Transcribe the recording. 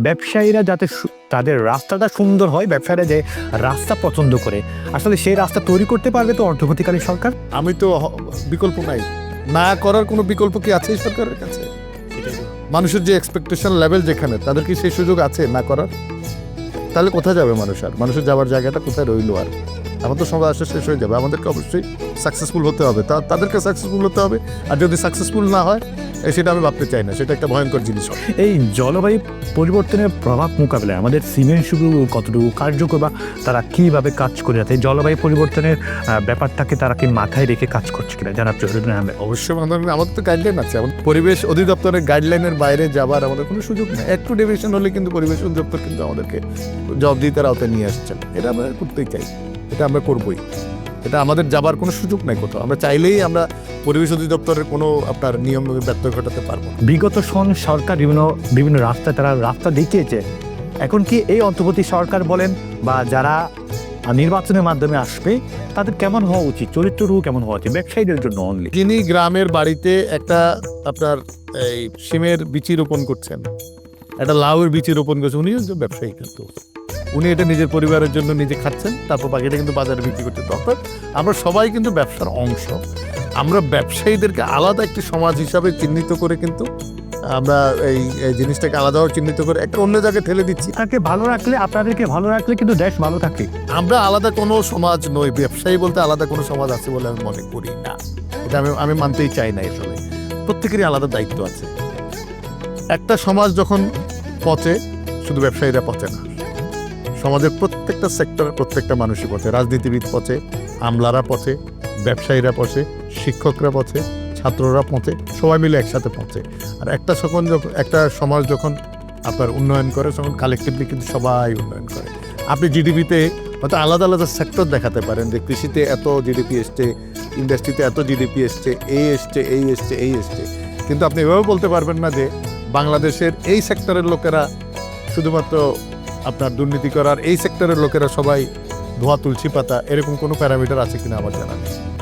ব্যবসায়ীরা যাতে তাদের রাস্তাটা সুন্দর হয় ব্যবসায়ীরা যে রাস্তা পছন্দ করে। আসলে সেই রাস্তা তৈরি করতে পারবে তো অর্থনৈতিকালী সরকার? আমি তো বিকল্প নাই। না করার কোনো বিকল্প কি আছে সরকারের কাছে? মানুষের যে এক্সপেকটেশন লেভেল যেখানে তাদের কি সেই সুযোগ আছে না করার? তাহলে কোথায় যাবে মানুষ আর? মানুষের যাওয়ার জায়গাটা কোথায় রইল আর? আমার তো সময় আসলে শেষ হয়ে যাবে। আমাদেরকে অবশ্যই সাকসেসফুল হতে হবে। তা তাদেরকে সাকসেসফুল হতে হবে। আর যদি সাকসেসফুল না হয় সেটা আমি ভাবতে চাই না। সেটা একটা ভয়ঙ্কর জিনিস হবে। এই জলবায়ু পরিবর্তনের প্রভাব মোকাবিলায় আমাদের সিমেন্ট শুধু কতটুকু কার্যকর বা তারা কীভাবে কাজ করে যাচ্ছে? জলবায়ু পরিবর্তনের ব্যাপারটাকে তারা কি মাথায় রেখে কাজ করছে কিনা? জানার জহিরুদ্দিন আহমেদ। অবশ্যই আমাদের আমাদের তো গাইডলাইন আছে। আমাদের পরিবেশ অধিদপ্তরের গাইডলাইনের বাইরে যাবার আমাদের কোনো সুযোগ নেই। একটু ডেভিয়েশন হলে কিন্তু পরিবেশ অধিদপ্তর কিন্তু আমাদেরকে জবাবদিহিতার আওতায় নিয়ে আসছেন। এটা আমরা করতেই চাই। এটা আমরা করবই। এটা আমাদের যাবার কোনো সুযোগ নাই কোথাও। আমরা চাইলেই আমরা পরিবেশ অধিদপ্তরের কোনো আপনার নিয়ম ব্যত্যয় ঘটাতে পারব বিগত সন সরকার বিভিন্ন বিভিন্ন রাস্তায় তারা রাস্তা দেখিয়েছে। এখন কি এই অন্তর্বর্তী সরকার বলেন বা যারা নির্বাচনের মাধ্যমে আসবে তাদের কেমন হওয়া উচিত? চরিত্রটুকু কেমন হওয়া উচিত? ব্যবসায়ীদের জন্য অনলি যিনি গ্রামের বাড়িতে একটা আপনার এই সিমের বিচি রোপণ করছেন একটা লাউয়ের বিচি রোপণ করছেন উনি একজন ব্যবসায়ী কিন্তু। উনি এটা নিজের পরিবারের জন্য নিজে খাচ্ছেন তারপর বাকিটা কিন্তু বাজারে বিক্রি করতে অর্থাৎ আমরা সবাই কিন্তু ব্যবসার অংশ। আমরা ব্যবসায়ীদেরকে আলাদা একটি সমাজ হিসাবে চিহ্নিত করে কিন্তু আমরা এই এই জিনিসটাকে আলাদাও চিহ্নিত করে একটা অন্য জায়গায় ঠেলে দিচ্ছি। তাকে ভালো রাখলে আপনাদেরকে ভালো রাখলে কিন্তু দেশ ভালো থাকে। আমরা আলাদা কোনো সমাজ নই ব্যবসায়ী বলতে আলাদা কোনো সমাজ আছে বলে আমি মনে করি না। এটা আমি আমি মানতেই চাই না আসলে প্রত্যেকেরই আলাদা দায়িত্ব আছে। একটা সমাজ যখন পচে শুধু ব্যবসায়ীরা পচে না সমাজের প্রত্যেকটা সেক্টরে প্রত্যেকটা মানুষই পথে। রাজনীতিবিদ পথে, আমলারা পথে, ব্যবসায়ীরা পথে, শিক্ষকরা পথে, ছাত্ররা পচে সবাই মিলে একসাথে পচে আর একটা যখন যখন একটা সমাজ যখন আপনার উন্নয়ন করে, তখন কালেকটিভলি কিন্তু সবাই উন্নয়ন করে। আপনি জিডিপিতে হয়তো আলাদা আলাদা সেক্টর দেখাতে পারেন যে কৃষিতে এত জিডিপি এসছে ইন্ডাস্ট্রিতে এত জিডিপি এসছে এই এসছে এই এসছে এই এসছে। কিন্তু আপনি এভাবে বলতে পারবেন না যে বাংলাদেশের এই সেক্টরের লোকেরা শুধুমাত্র আপনার দুর্নীতি করার এই সেক্টরের লোকেরা সবাই ধোয়া তুলসী পাতা, এরকম কোনো প্যারামিটার আছে কিনা আমার জানা নেই।